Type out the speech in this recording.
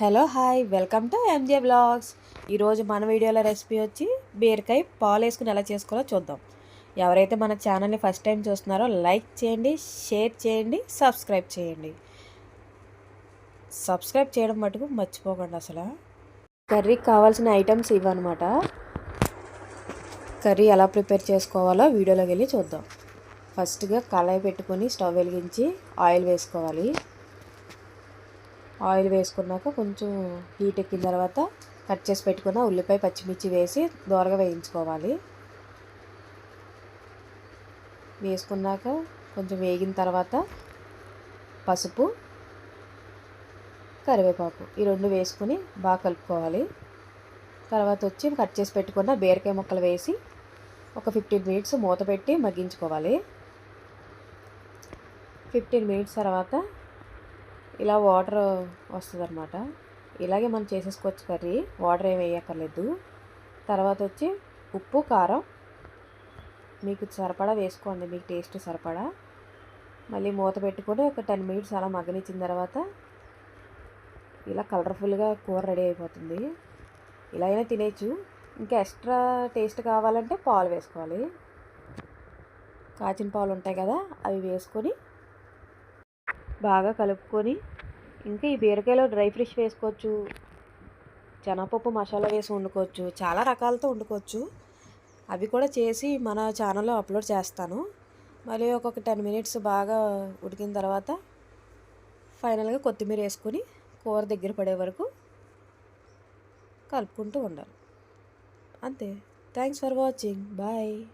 Hello hi welcome to MJ vlogs ఈరోజు మన వీడియోలో రెసిపీ వచ్చి బీరకాయ పాలు వేసుకుని ఎలా చేసుకోవాలో చూద్దాం. ఎవరైతే మన ఛానల్ని ఫస్ట్ టైం చూస్తున్నారో లైక్ చేయండి షేర్ చేయండి సబ్స్క్రైబ్ చేయండి. సబ్స్క్రైబ్ చేయడం మటుకు మర్చిపోకండి అసలు. కర్రీకి కావాల్సిన ఐటమ్స్ ఇవన్నమాట కర్రీ ఎలా ప్రిపేర్ చేసుకోవాలో వీడియోలోకి వెళ్ళి చూద్దాం. ఫస్ట్గా కళాయి పెట్టుకొని స్టవ్ వెలిగించి ఆయిల్ వేసుకోవాలి. ఆయిల్ వేసుకున్నాక కొంచెం హీట్ ఎక్కిన తర్వాత కట్ చేసి పెట్టుకున్న ఉల్లిపాయ పచ్చిమిర్చి వేసి దోరగా వేయించుకోవాలి. వేసుకున్నాక కొంచెం వేగిన తర్వాత పసుపు కరివేపాకు ఈ రెండు వేసుకుని బాగా కలుపుకోవాలి. తర్వాత వచ్చి కట్ చేసి పెట్టుకున్న బీరకాయ ముక్కలు వేసి ఒక ఫిఫ్టీన్ మినిట్స్ మూత పెట్టి మగ్గించుకోవాలి. ఫిఫ్టీన్ మినిట్స్ తర్వాత ఇలా వాటర్ వస్తుంది అనమాట ఇలాగే మనం చేసేసుకోవచ్చు కర్రీ. వాటర్ ఏమి వేయక్కర్లేదు. తర్వాత వచ్చి ఉప్పు కారం. మీకు సరిపడా వేసుకోండి. మీకు టేస్ట్ సరిపడా. మళ్ళీ మూత పెట్టుకొని ఒక టెన్ మినిట్స్ అలా మగ్గనిచ్చిన తర్వాత ఇలా కలర్ఫుల్గా కూర రెడీ అయిపోతుంది. ఇలా అయినా తినేచ్చు ఇంకా ఎక్స్ట్రా టేస్ట్ కావాలంటే పాలు వేసుకోవాలి. కాచిన పాలు ఉంటాయి కదా అవి వేసుకొని బాగా కలుపుకొని ఇంకా ఈ బీరకాయలో డ్రై ఫ్రిష్ వేసుకోవచ్చు శనగపప్పు మసాలా వేసి వండుకోవచ్చు చాలా రకాలతో వండుకోవచ్చు. అవి కూడా చేసి మన ఛానల్లో అప్లోడ్ చేస్తాను. మళ్ళీ ఒక్కొక్క టెన్ మినిట్స్ బాగా ఉడికిన తర్వాత ఫైనల్గా కొత్తిమీర వేసుకొని కూర దగ్గర పడే వరకు కలుపుకుంటూ ఉండాలి. అంతే. Thanks for watching. బాయ్.